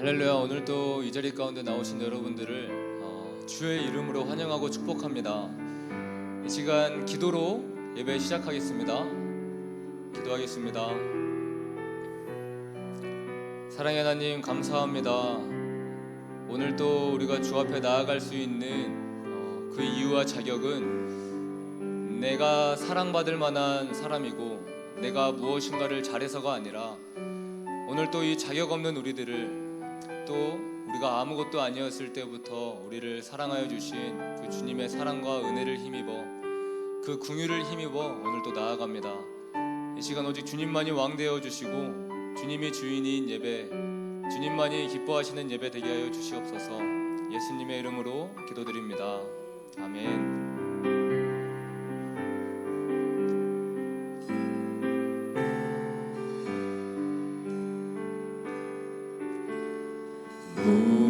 할렐루야 오늘 또이 자리 가운데 나오신 여러분들을 어, 주의 이름으로 환영하고 축복합니다. 이 시간 기도로 예배 시작하겠습니다. 기도하겠습니다. 사랑의 하나님 감사합니다. 오늘 또 우리가 주 앞에 나아갈 수 있는 어, 그 이유와 자격은 내가 사랑받을 만한 사람이고 내가 무엇인가를 잘해서가 아니라 오늘 또 이 자격 없는 우리들을 또 우리가 아무것도 아니었을 때부터 우리를 사랑하여 주신 그 주님의 사랑과 은혜를 힘입어 그 궁유를 힘입어 오늘 또 나아갑니다. 이 시간 오직 주님만이 왕 되어 주시고 주님이 주인인 예배 주님만이 기뻐하시는 예배 되게 하여 주시옵소서. 예수님의 이름으로 기도드립니다. 아멘. 무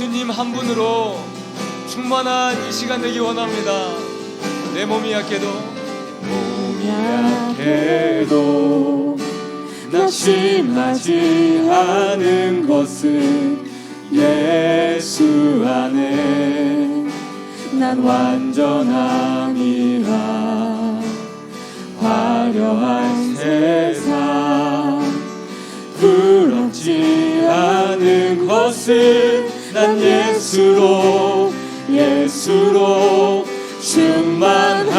예수님 한 분으로 충만한 이 시간 되기 원합니다. 내 몸이 약해도 몸이 약해도 낙심하지 않은 것은 예수 안에 난 완전함이라 화려한 세상 부럽지 않은 것은 난 예수로 예수로 충만함이라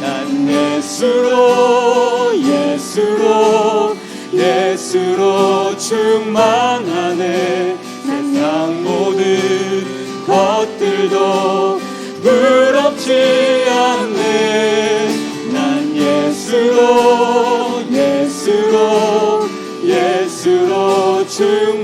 난 예수로 예수로 예수로 충만하네 예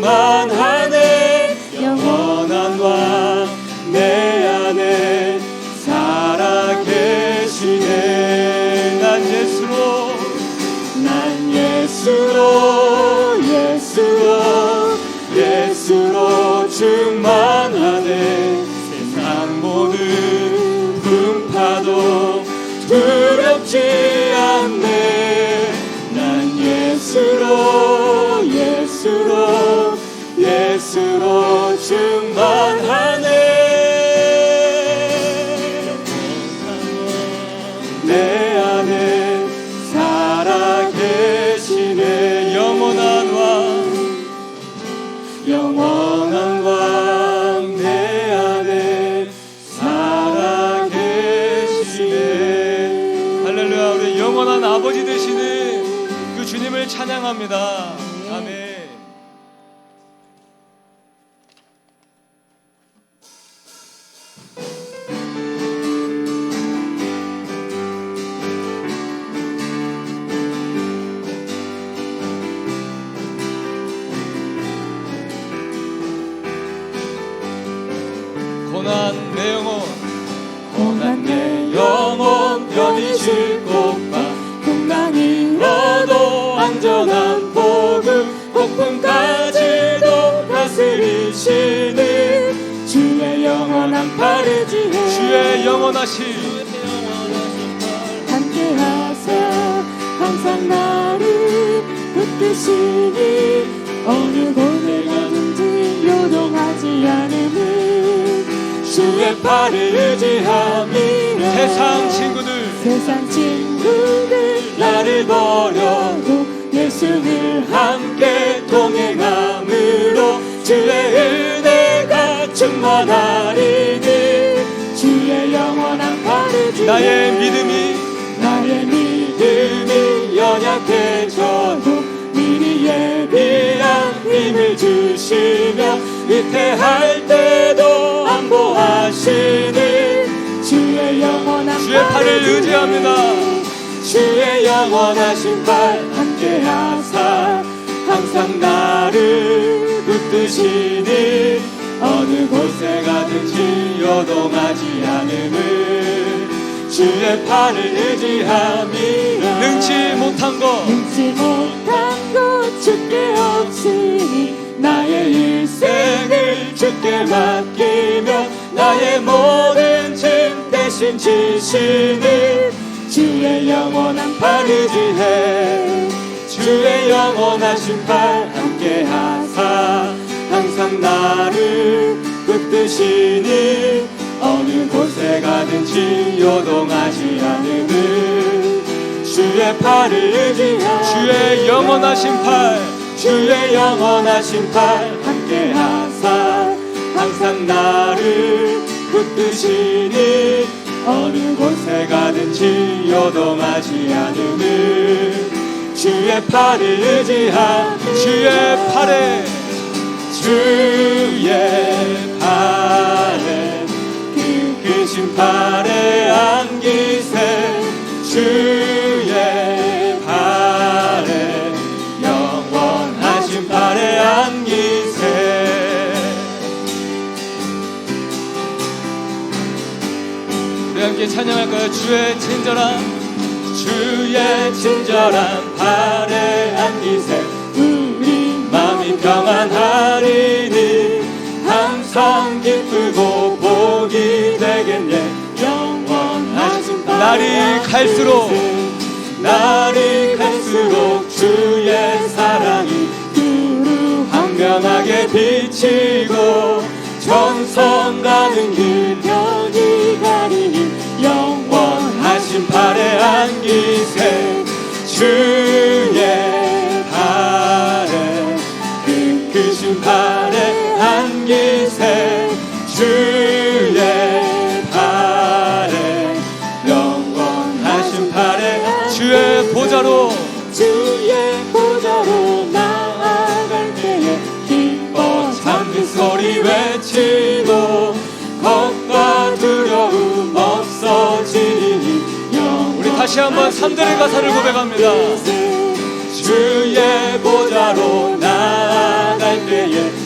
예수로 예수로 충만하네. 내 안에 살아계시네. 영원한 왕. 영원한 왕 내 안에 살아계시네. 할렐루야. 우리 영원한 아버지 되시는 그 주님을 찬양합니다. 고난 내 영혼. 고난 내 영혼 쉴 곳과 풍랑이라도 안전한 복음. 폭풍까지도 다스리시는 주의 영원한 지혜. 주의 영원하신 함께하사 항상 나를 붙드시니 팔을 의지함이라 세상 친구들. 세상 친구들 나를 버려도 예수를 함께 동행함으로 주의 은혜가 충만하리니. 주의 영원한 팔을 지혜 나의 믿음이 나의 믿음이 연약해져도 미리 예비한 힘을 주시며 위태할 때도 안보하시는 주의 영원한 주의 팔을 의지합니다. 주의 영원하신 팔 함께하사 항상 나를 붙드시니 어느 곳에 가든지 요동하지 않음을 주의 팔을 의지함이라 능치 못한 것 능지 못한 것 주께 없으니 나의 일생을 주께 맡기며 나의 모든 짐 대신 지시는 주의 영원한 팔 의지해 주의 영원하신 팔 함께 하사 항상 나를 붙드시니 어느 곳에 가든지 요동하지 않음을 주의 팔을 의지하 주의 영원하신 팔 주의 영원하신 팔. 함께 하사. 항상 나를 붙드시니 어느 곳에 가든지 요동하지 않음을. 주의 팔을 의지하 주의 팔에. 주의 팔에. 그 크신 팔에 함께 찬양할까요? 주의 친절한 주의 친절한 팔에 안기세 우리 마음이 평안하리니 항상 기쁘고 복이 되겠네 영원하신 날이 갈수록 날이 갈수록 주의 사랑이 두루 황명하게 비치고 전성 가는 길 영원하신 팔에 안기세 주의 팔에 그 크신 팔에 안기세 주의 팔에 영원하신 팔에 주의 보좌로. 주의 보좌로 나아갈 때에 기뻐 찬미 소리 외치 다시 한번 삼들의 가사를 고백합니다. 주의 보좌로 나아갈 때에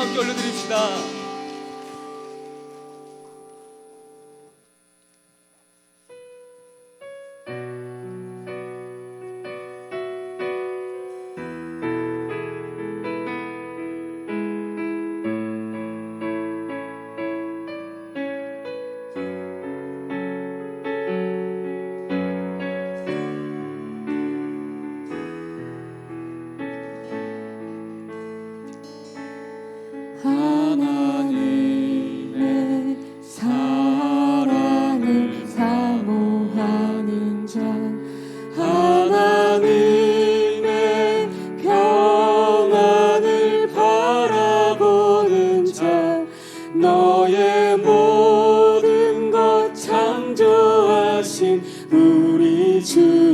함께 올려드립시다 신 우리 주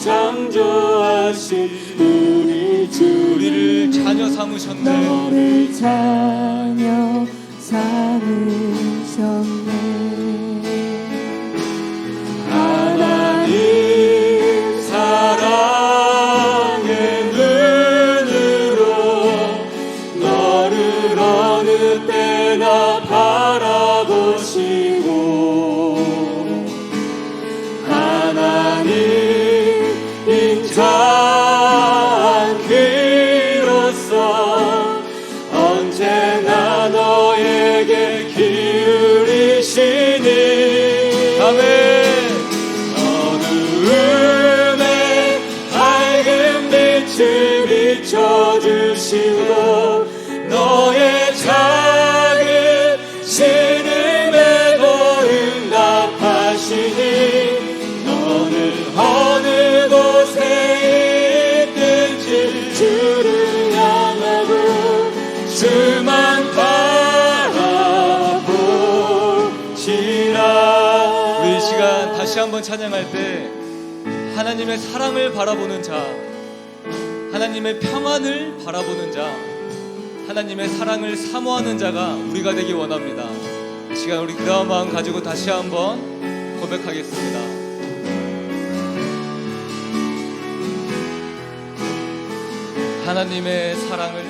창조하신 우리 주를 자녀 삼으셨네. 너를 자녀 삼으셨네 한번 찬양할 때 하나님의 사랑을 바라보는 자 하나님의 평안을 바라보는 자 하나님의 사랑을 사모하는 자가 우리가 되기 원합니다. 시간 우리 그다음 마음 가지고 다시 한번 고백하겠습니다. 하나님의 사랑을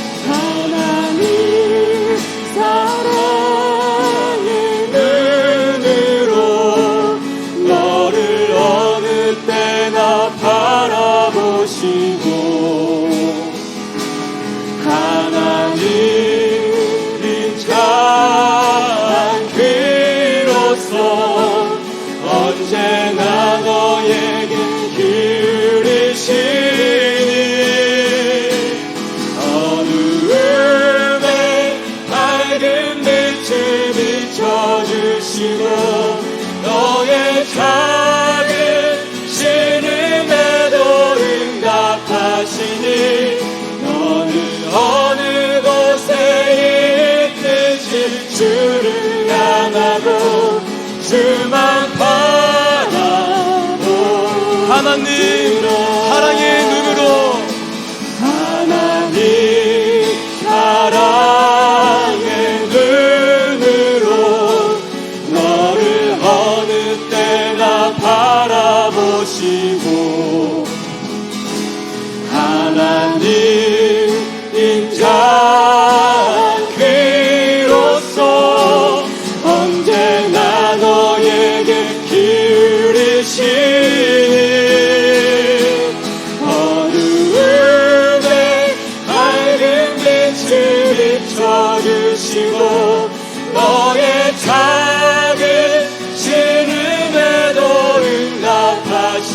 寂寞 contigo.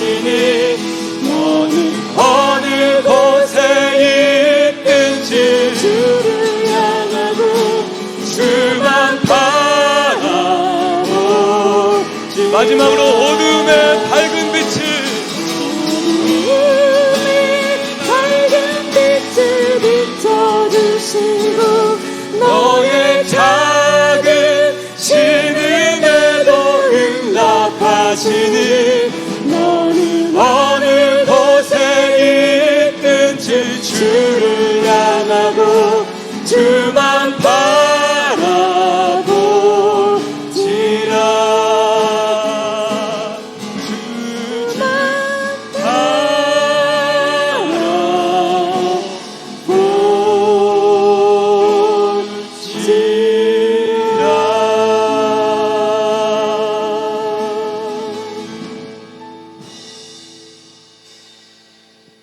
하시니 너는